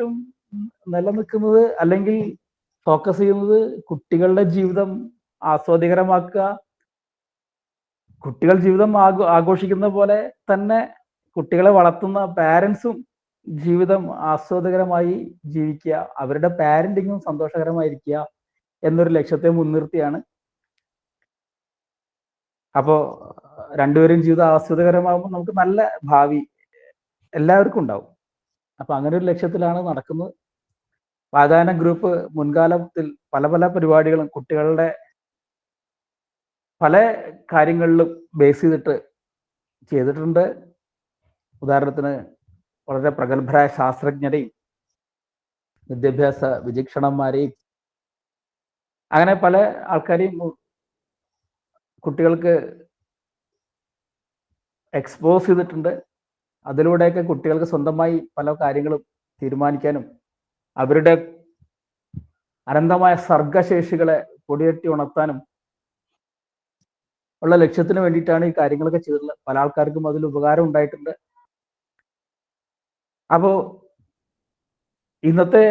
പ്രധാനമായിട്ടും നിലനിൽക്കുന്നത് അല്ലെങ്കിൽ ഫോക്കസ് ചെയ്യുന്നത് കുട്ടികളുടെ ജീവിതം ആസ്വാദികരമാക്കുക കുട്ടികൾ ജീവിതം ആഘോ ആഘോഷിക്കുന്ന പോലെ തന്നെ കുട്ടികളെ വളർത്തുന്ന പാരൻസും ജീവിതം ആസ്വാദകരമായി ജീവിക്കുക അവരുടെ പാരന്റിങ്ങും സന്തോഷകരമായിരിക്കുക എന്നൊരു ലക്ഷ്യത്തെ മുൻനിർത്തിയാണ്. അപ്പോ രണ്ടുപേരും ജീവിതം ആസ്വാദകരമാകുമ്പോൾ നമുക്ക് നല്ല ഭാവി എല്ലാവർക്കും ഉണ്ടാവും. അപ്പൊ അങ്ങനെ ഒരു ലക്ഷ്യത്തിലാണ് നടക്കുന്നത്. വാതായന ഗ്രൂപ്പ് മുൻകാലത്തിൽ പല പല പരിപാടികളും കുട്ടികളുടെ പല കാര്യങ്ങളിലും ബേസ് ചെയ്തിട്ട് ചെയ്തിട്ടുണ്ട്. ഉദാഹരണത്തിന് വളരെ പ്രഗത്ഭരായ ശാസ്ത്രജ്ഞരെയും വിദ്യാഭ്യാസ വിചക്ഷണന്മാരെയും അങ്ങനെ പല ആൾക്കാരെയും കുട്ടികൾക്ക് എക്സ്പോസ് ചെയ്തിട്ടുണ്ട്. അതിലൂടെയൊക്കെ കുട്ടികൾക്ക് സ്വന്തമായി പല കാര്യങ്ങളും തീരുമാനിക്കാനും അവരുടെ അനന്തമായ സർഗശേഷികളെ കൊടിയെട്ടി ഉണർത്താനും ഉള്ള ലക്ഷ്യത്തിന് വേണ്ടിയിട്ടാണ് ഈ കാര്യങ്ങളൊക്കെ ചെയ്തിട്ടുള്ളത്. പല ആൾക്കാർക്കും അതിൽ ഉപകാരം ഉണ്ടായിട്ടുണ്ട്. അപ്പോ ഇന്നത്തെ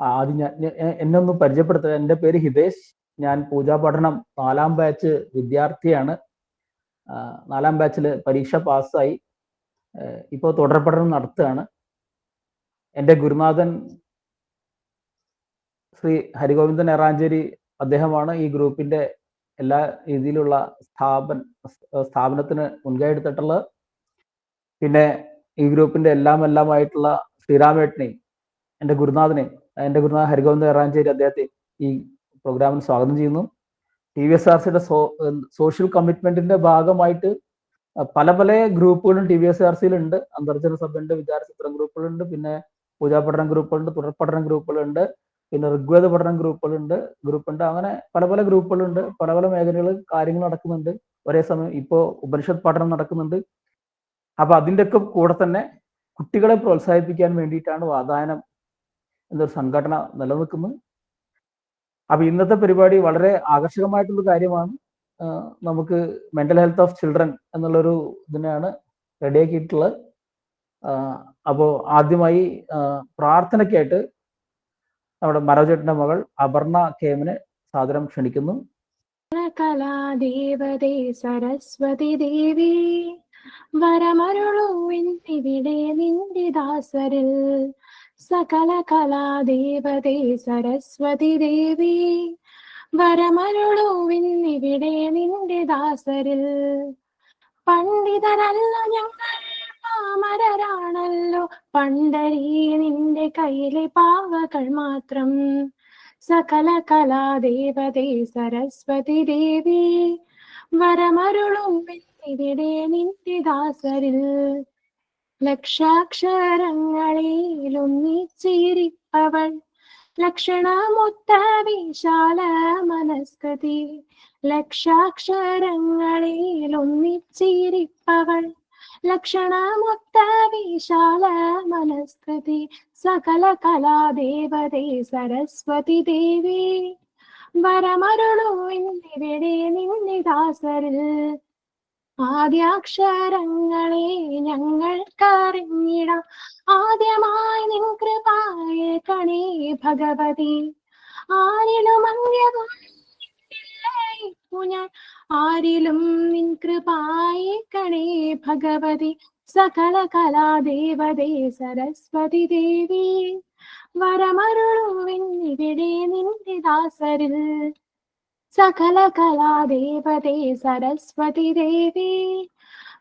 ആദ്യം ഞാൻ എന്നെ ഒന്ന് പരിചയപ്പെടുത്തുക. എന്റെ പേര് ഹിതേഷ്. ഞാൻ പൂജാ പഠനം നാലാം ബാച്ച് വിദ്യാർത്ഥിയാണ്. നാലാം ബാച്ചിൽ പരീക്ഷ പാസ്സായി ഇപ്പോൾ തുടർ പഠനം നടത്തുകയാണ്. എന്റെ ഗുരുനാഥൻ ശ്രീ ഹരിഗോവിന്ദൻ എറാഞ്ചേരി അദ്ദേഹമാണ് ഈ ഗ്രൂപ്പിന്റെ എല്ലാ രീതിയിലുള്ള സ്ഥാപന സ്ഥാപനത്തിന് മുൻകൈ എടുത്തിട്ടുള്ളത് പിന്നെ ഈ ഗ്രൂപ്പിന്റെ എല്ലാം എല്ലാമായിട്ടുള്ള ശ്രീരാമേട്ടനെയും എന്റെ ഗുരുനാഥനെയും എന്റെ ഗുരുനാഥ് ഹരിഗോവിന്ദ എറാഞ്ചേരി അദ്ദേഹത്തെ ഈ പ്രോഗ്രാമിന് സ്വാഗതം ചെയ്യുന്നു. ടി വി എസ് ആർ സിയുടെ സോഷ്യൽ കമ്മിറ്റ്മെന്റിന്റെ ഭാഗമായിട്ട് പല പല ഗ്രൂപ്പുകളും ടി വി എസ് ആർ സിയിലുണ്ട്. അന്തർജന സഭയുണ്ട് വിചാരചിത്രം ഗ്രൂപ്പുകളുണ്ട് പിന്നെ പൂജാ പഠനം ഗ്രൂപ്പുകളുണ്ട് തുടർ പഠന ഗ്രൂപ്പുകളുണ്ട് പിന്നെ ഋഗ്വേദ പഠനം ഗ്രൂപ്പുകളുണ്ട് ഗ്രൂപ്പുണ്ട്. അങ്ങനെ പല പല ഗ്രൂപ്പുകളുണ്ട്. പല പല മേഖലകളിൽ കാര്യങ്ങൾ നടക്കുന്നുണ്ട്. ഒരേ സമയം ഇപ്പോൾ ഉപനിഷത്ത് പഠനം നടക്കുന്നുണ്ട്. അപ്പൊ അതിന്റെ ഒക്കെ കൂടെ തന്നെ കുട്ടികളെ പ്രോത്സാഹിപ്പിക്കാൻ വേണ്ടിയിട്ടാണ് വാതായനം എന്നൊരു സംഘടന നിലനിൽക്കുന്നത്. അപ്പൊ ഇന്നത്തെ പരിപാടി വളരെ ആകർഷകമായിട്ടുള്ള കാര്യമാണ്. നമുക്ക് മെന്റൽ ഹെൽത്ത് ഓഫ് ചിൽഡ്രൻ എന്നുള്ളൊരു ഇതിനെയാണ് റെഡിയാക്കിയിട്ടുള്ളത് അപ്പോൾ ആദ്യമായി പ്രാർത്ഥനയ്ക്കായിട്ട് നമ്മുടെ മരോജേട്ടന്റെ മകൾ അപർണ കേമിനെ സാദരം ക്ഷണിക്കുന്നു. സരസ്വതി ദേവി നിന്റെ ദാസരിൽ. സകല കലാദേവതേ സരസ്വതി ദേവി വരമരുളൂ എന്നിവിടെ നിന്റെ ദാസരിൽ. പണ്ഡിതരല്ല ഞങ്ങൾ പാമരരാണല്ലോ. പണ്ടരീ നിന്റെ കയ്യിലെ പാവകൾ മാത്രം. സകല കലാദേവതേ സരസ്വതി ദേവി വരമരുളും ഇവിടെ നിന്റെ ദാസരിൽ. ലക്ഷാക്ഷരങ്ങളിലൊന്നിച്ചിരിപ്പവൾ ലക്ഷണമൊത്ത വിശാല മനസ്കൃതി ലക്ഷാക്ഷരങ്ങളിൽ ഒന്നിച്ചിരിപ്പവൾ ലക്ഷണമൊത്ത വിശാല മനസ്കൃതി സകല കലാദേവതേ സരസ്വതി ദേവി. വരമരുളൂ ഇന്നിവിടെ നിന്റെ ദാസരിൽ ആദ്യാക്ഷരങ്ങളെ ഞങ്ങൾക്കറിഞ്ഞിടാം ആദ്യമായി നിൻ കൃപായ കണേ ഭഗവതി. ആരിലും അന്യവും ഞാൻ. ആരിലും നിൻ കൃപായ കണേ ഭഗവതി. സകല കലാദേവതേ സരസ്വതി ദേവി. വരമരുളുവിൻ ഇവിടെ നിന്റെ ദാസരിൽ. സകല കലാദേവതേ സരസ്വതി ദേവി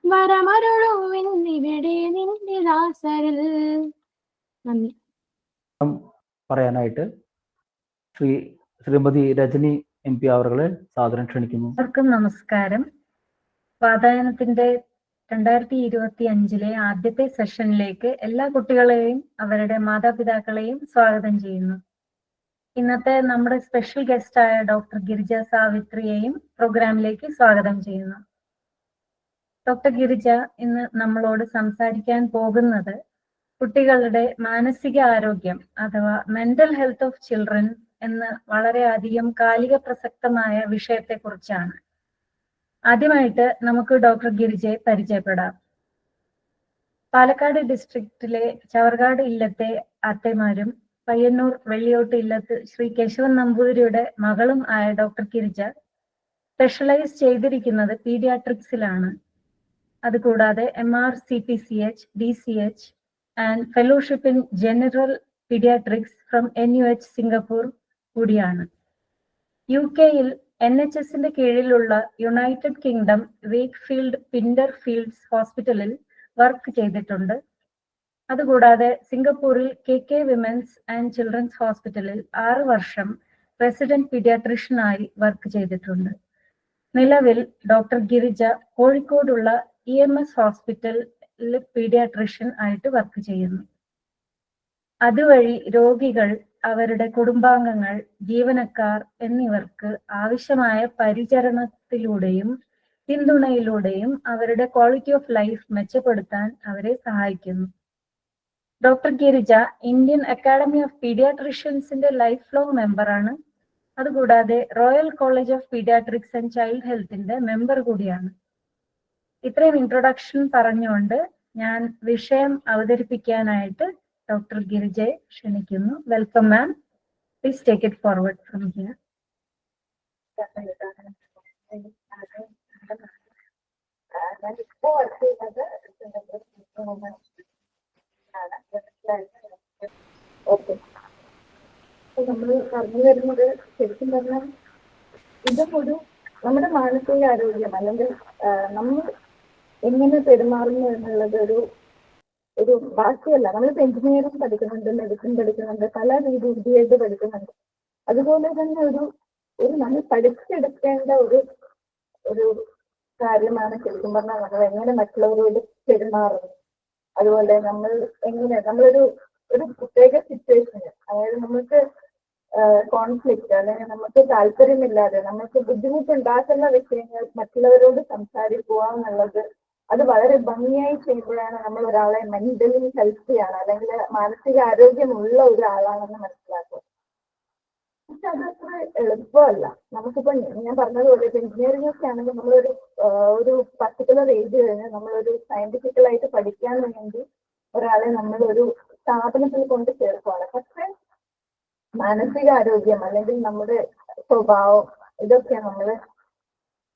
വരമരുളുവിന്നിവിടെ നിന്റെ ദാസരിൽ. നന്ദി. പറയാനായിട്ട് ശ്രീ ശ്രീമതി രജനി എം പി അവറുകളെ സാദരം ക്ഷണിക്കുന്നു. എല്ലാവർക്കും നമസ്കാരം. വാതായനത്തിന്റെ രണ്ടായിരത്തി ഇരുപത്തി അഞ്ചിലെ ആദ്യത്തെ സെഷനിലേക്ക് എല്ലാ കുട്ടികളെയും അവരുടെ മാതാപിതാക്കളെയും സ്വാഗതം ചെയ്യുന്നു. ഇന്നത്തെ നമ്മുടെ സ്പെഷ്യൽ ഗസ്റ്റ് ആയ ഡോക്ടർ ഗിരിജ സാവിത്രിയെയും പ്രോഗ്രാമിലേക്ക് സ്വാഗതം ചെയ്യുന്നു. ഡോക്ടർ ഗിരിജ ഇന്ന് നമ്മളോട് സംസാരിക്കാൻ പോകുന്നത് കുട്ടികളുടെ മാനസിക ആരോഗ്യം അഥവാ മെന്റൽ ഹെൽത്ത് ഓഫ് ചിൽഡ്രൻ എന്ന വളരെയധികം കാലിക പ്രസക്തമായ വിഷയത്തെ കുറിച്ചാണ്. ആദ്യമായിട്ട് നമുക്ക് ഡോക്ടർ ഗിരിജയെ പരിചയപ്പെടാം. പാലക്കാട് ഡിസ്ട്രിക്റ്റിലെ ചവർകാട് ഇല്ലത്തെ അത്തമാരും പയ്യന്നൂർ വെള്ളിയോട്ട് ഇല്ലത്ത് ശ്രീ കേശവൻ നമ്പൂതിരിയുടെ മകളും ആയ ഡോക്ടർ ഗിരിജ സ്പെഷ്യലൈസ് ചെയ്തിരിക്കുന്നത് പീഡിയാട്രിക്സിലാണ്. അതുകൂടാതെ M R C P C H D C H and fellowship in general paediatrics from N U H Singapore കൂടിയാണ്. യു കെയിൽ എൻ എച്ച് എസിന്റെ കീഴിലുള്ള United Kingdom Wakefield Pinderfields ഹോസ്പിറ്റലിൽ വർക്ക് ചെയ്തിട്ടുണ്ട്. അതുകൂടാതെ സിംഗപ്പൂരിൽ K K women's and children's ഹോസ്പിറ്റലിൽ ആറ് വർഷം റെസിഡന്റ് പീഡിയാട്രീഷ്യനായി വർക്ക് ചെയ്തിട്ടുണ്ട്. നിലവിൽ ഡോക്ടർ ഗിരിജ കോഴിക്കോടുള്ള ഇ എം എസ് ഹോസ്പിറ്റലിൽ പീഡിയാട്രീഷ്യൻ ആയിട്ട് വർക്ക് ചെയ്യുന്നു. അതുവഴി രോഗികൾ അവരുടെ കുടുംബാംഗങ്ങൾ ജീവനക്കാർ എന്നിവർക്ക് ആവശ്യമായ പരിചരണത്തിലൂടെയും പിന്തുണയിലൂടെയും അവരുടെ ക്വാളിറ്റി ഓഫ് ലൈഫ് മെച്ചപ്പെടുത്താൻ അവരെ സഹായിക്കുന്നു. Doctor Girija Indian Academy of പീഡിയാട്രിഷ്യൻസിന്റെ life long മെമ്പറാണ്. അതുകൂടാതെ Royal College of Paediatrics and Child ഹെൽത്തിന്റെ മെമ്പർ കൂടിയാണ്. ഇത്രയും ഇൻട്രൊഡക്ഷൻ പറഞ്ഞുകൊണ്ട് ഞാൻ വിഷയം അവതരിപ്പിക്കാനായിട്ട് ഡോക്ടർ ഗിരിജയെ ക്ഷണിക്കുന്നു. Welcome ma'am please take it forward from here ഞാൻ ഇപ്പോൾ വർക്ക് ചെയ്യുന്നത് ഓക്കെ. നമ്മൾ പറഞ്ഞു വരുന്നത് ശരിക്കും പറഞ്ഞാൽ ഇതും ഒരു നമ്മുടെ മാനസിക ആരോഗ്യം അല്ലെങ്കിൽ നമ്മൾ എങ്ങനെ പെരുമാറുന്നു എന്നുള്ളത് ഒരു ഒരു ബാക്കിയല്ല നമ്മളിപ്പോ എഞ്ചിനീയറിംഗ് പഠിക്കുന്നുണ്ട് മെഡിസിൻ പഠിക്കുന്നുണ്ട് പല രീതി ബി പഠിക്കുന്നുണ്ട്. അതുപോലെ തന്നെ ഒരു ഒരു നമ്മൾ പഠിച്ചെടുക്കേണ്ട ഒരു ഒരു കാര്യമാണ് ശരിക്കും പറഞ്ഞാൽ നമ്മൾ എങ്ങനെ മറ്റുള്ളവരോട് പെരുമാറുന്നു. അതുപോലെ നമ്മൾ എങ്ങനെ നമ്മളൊരു ഒരു പ്രത്യേക സിറ്റുവേഷന് അതായത് നമുക്ക് കോൺഫ്ലിക്റ്റ് അല്ലെങ്കിൽ നമുക്ക് താല്പര്യമില്ലാതെ നമുക്ക് ബുദ്ധിമുട്ടുണ്ടാക്കുന്ന വിഷയങ്ങൾ മറ്റുള്ളവരോട് സംസാരിക്കുക എന്നുള്ളത് അത് വളരെ ഭംഗിയായി ചെയ്യുമ്പോഴാണ് നമ്മൾ ഒരാളെ മെന്റലി ഹെൽത്തിയാണ് അല്ലെങ്കിൽ മാനസിക ആരോഗ്യമുള്ള ഒരാളാണെന്ന് മനസ്സിലാക്കുക. പക്ഷെ അത് അത്ര എളുപ്പമല്ല. നമുക്കിപ്പോ ഞാൻ പറഞ്ഞതുപോലെ ഇപ്പൊ എഞ്ചിനീയറിംഗ് ഒക്കെ ആണെങ്കിൽ നമ്മളൊരു ഒരു പർട്ടിക്കുലർ ഏജ് കഴിഞ്ഞ് നമ്മളൊരു സയന്റിഫിക്കലായിട്ട് പഠിക്കാൻ വേണ്ടി ഒരാളെ നമ്മൾ ഒരു സ്ഥാപനത്തിൽ കൊണ്ട് ചേർക്കുവാണ്. പക്ഷെ മാനസികാരോഗ്യം അല്ലെങ്കിൽ നമ്മുടെ സ്വഭാവം ഇതൊക്കെ നമ്മൾ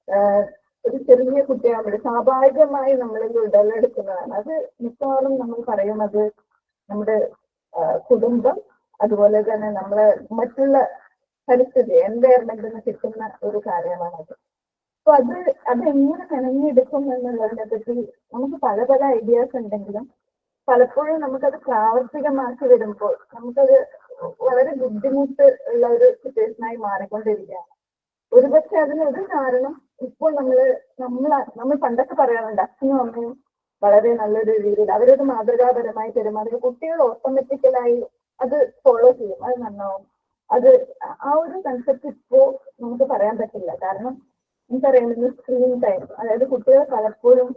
ആഹ് ഒരു ചെറിയ കുട്ടിയാകുമ്പോൾ സ്വാഭാവികമായി നമ്മളിൽ ഉടലെടുക്കുന്നതാണ്. അത് മിക്കവാറും നമ്മൾ പറയുന്നത് നമ്മുടെ കുടുംബം അതുപോലെ തന്നെ നമ്മളെ മറ്റുള്ള പരിസ്ഥിതി എൻവയർമെന്റിന് കിട്ടുന്ന ഒരു കാര്യമാണത് അപ്പൊ അത് അത് എങ്ങനെ മെനഞ്ഞെടുക്കും എന്നുള്ളതിനെ പറ്റി നമുക്ക് പല പല ഐഡിയാസ് ഉണ്ടെങ്കിലും പലപ്പോഴും നമുക്കത് പ്രാവർത്തികമാക്കി വരുമ്പോൾ നമുക്കത് വളരെ ബുദ്ധിമുട്ട് ഉള്ള ഒരു സിറ്റുവേഷനായി മാറിക്കൊണ്ടിരിക്കുകയാണ്. ഒരുപക്ഷെ അതിനൊരു കാരണം ഇപ്പോൾ നമ്മൾ നമ്മൾ നമ്മൾ പണ്ടൊക്കെ പറയാറുണ്ട് അച്ഛനും അമ്മയും വളരെ നല്ലൊരു രീതിയിൽ അവരൊരു മാതൃകാപരമായി പെരുമാറി കുട്ടികൾ ഓട്ടോമാറ്റിക്കലായി അത് ഫോളോ ചെയ്യും അത് നന്നാവും. അത് ആ ഒരു കൺസെപ്റ്റ് ഇപ്പോ നമുക്ക് പറയാൻ പറ്റില്ല. കാരണം എനിക്കറിയാമെന്ന് സ്ക്രീൻ ടൈം അതായത് കുട്ടികൾ പലപ്പോഴും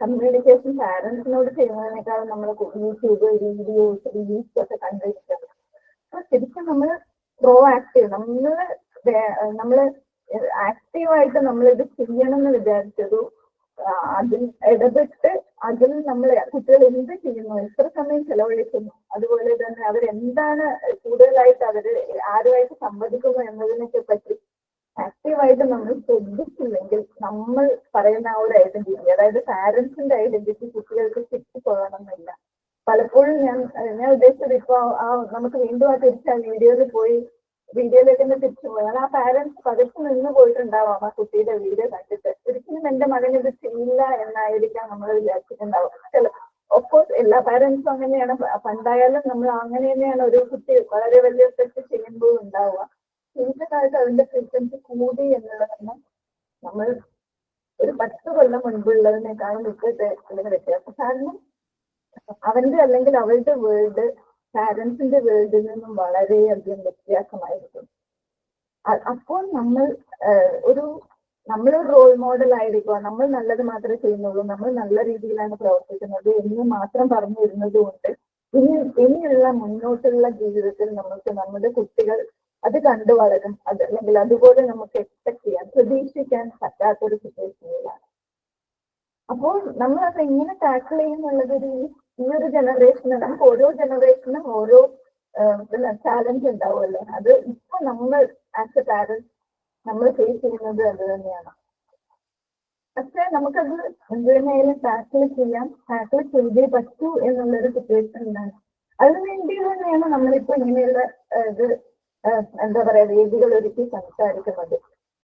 കമ്മ്യൂണിക്കേഷൻ പാരന്റ്സിനോട് ചെയ്യുന്നതിനേക്കാൾ നമ്മൾ യൂട്യൂബ് വീഡിയോസ് റീൽസ് ഒക്കെ കണ്ടിരിക്കുന്നത് അപ്പൊ ശരിക്കും നമ്മൾ പ്രോ ആക്റ്റീവ് നമ്മൾ നമ്മൾ ആക്റ്റീവായിട്ട് നമ്മൾ ഇത് ചെയ്യണം എന്ന് വിചാരിച്ചതു ആ, അതിൽ ഇടപെട്ട് അതിൽ നമ്മൾ കുട്ടികൾ എന്ത് ചെയ്യുന്നു എത്ര സമയം ചെലവഴിക്കുന്നു അതുപോലെ തന്നെ അവരെന്താണ് കൂടുതലായിട്ട് അവർ ആരുമായിട്ട് സംവദിക്കുന്നു എന്നതിനൊക്കെ പറ്റി ആക്റ്റീവായിട്ട് നമ്മൾ ശ്രദ്ധിച്ചില്ലെങ്കിൽ നമ്മൾ പറയുന്ന ആ ഒരു ഐഡന്റിറ്റി അതായത് പാരന്റ്സിന്റെ ഐഡന്റിറ്റി കുട്ടികൾക്ക് കിട്ടിക്കൊള്ളണമെന്നില്ല. പലപ്പോഴും ഞാൻ ഞാൻ ഉദ്ദേശിച്ചത് ഇപ്പൊ ആ നമുക്ക് വീണ്ടും ആ തിരിച്ച് ആ വീഡിയോയിൽ പോയി വീഡിയോയിലേക്ക് തന്നെ തിരിച്ചു പോയാൽ ആ പാരന്റ്സ് പകച്ചു നിന്ന് പോയിട്ടുണ്ടാവാം ആ കുട്ടിയുടെ വീഡിയോ കണ്ടിട്ട്. ഒരിക്കലും എന്റെ മകൻ ഇത് ചെയ്യില്ല എന്നായിരിക്കാം നമ്മൾ വിചാരിച്ചിട്ടുണ്ടാവും ചില ഓഫ്കോഴ്സ് എല്ലാ പാരന്റ്സും അങ്ങനെയാണ്. പണ്ടായാലും നമ്മൾ അങ്ങനെ തന്നെയാണ് ഒരു കുട്ടി വളരെ വലിയ തെറ്റ് ചെയ്യുമ്പോൾ ഉണ്ടാവുക. കാലത്ത് അതിന്റെ ഫ്രീക്വൻസി കൂടി എന്നുള്ളതാണ് നമ്മൾ ഒരു പത്ത് കൊല്ലം മുൻപുള്ളതിനേക്കാളും ഇപ്പോഴത്തെ വ്യത്യാസം. കാരണം അവന്റെ അല്ലെങ്കിൽ അവളുടെ വേൾഡ് പാരന്റ്സിന്റെ വേൾഡിൽ നിന്നും വളരെയധികം വ്യത്യാസമായിരിക്കും. അപ്പോൾ നമ്മൾ ഒരു നമ്മളൊരു റോൾ മോഡൽ ആയിരിക്കുക നമ്മൾ നല്ലത് മാത്രമേ ചെയ്യുന്നുള്ളൂ നമ്മൾ നല്ല രീതിയിലാണ് പ്രവർത്തിക്കുന്നത് എന്ന് മാത്രം പറഞ്ഞു വരുന്നത് കൊണ്ട് ഇനി ഇനിയുള്ള മുന്നോട്ടുള്ള ജീവിതത്തിൽ നമുക്ക് നമ്മുടെ കുട്ടികൾ അത് കണ്ടു വളരും അത് അല്ലെങ്കിൽ അതുപോലെ നമുക്ക് എക്സ്പെക്ട് ചെയ്യാൻ പ്രതീക്ഷിക്കാൻ പറ്റാത്തൊരു സിറ്റുവേഷനിലാണ് അപ്പോൾ നമ്മൾ അത് എങ്ങനെ ടാക്കിൾ ചെയ്യുന്നുള്ളത് ഒരു ഈ ഒരു ജനറേഷന് നമുക്ക് ഓരോ ജനറേഷനും ഓരോ പിന്നെ ചാലഞ്ച് ഉണ്ടാവുമല്ലോ. അത് ഇപ്പൊ നമ്മൾ ആസ് എ പാരന്റ് നമ്മൾ ഫേസ് ചെയ്യുന്നത് അത് തന്നെയാണ്. പക്ഷെ നമുക്കത് എന്തിനായാലും ടാക്കിൾ ചെയ്യാം ടാക്കിൾ ചെയ്തേ പറ്റൂ എന്നുള്ളൊരു സിറ്റുവേഷൻ ഉണ്ടാണ് അതിനുവേണ്ടി തന്നെയാണ് നമ്മളിപ്പോ ഇങ്ങനെയുള്ള ഇത് എന്താ പറയാ വേദികൾ ഒരുക്കി സംസാരിക്കുന്നത്.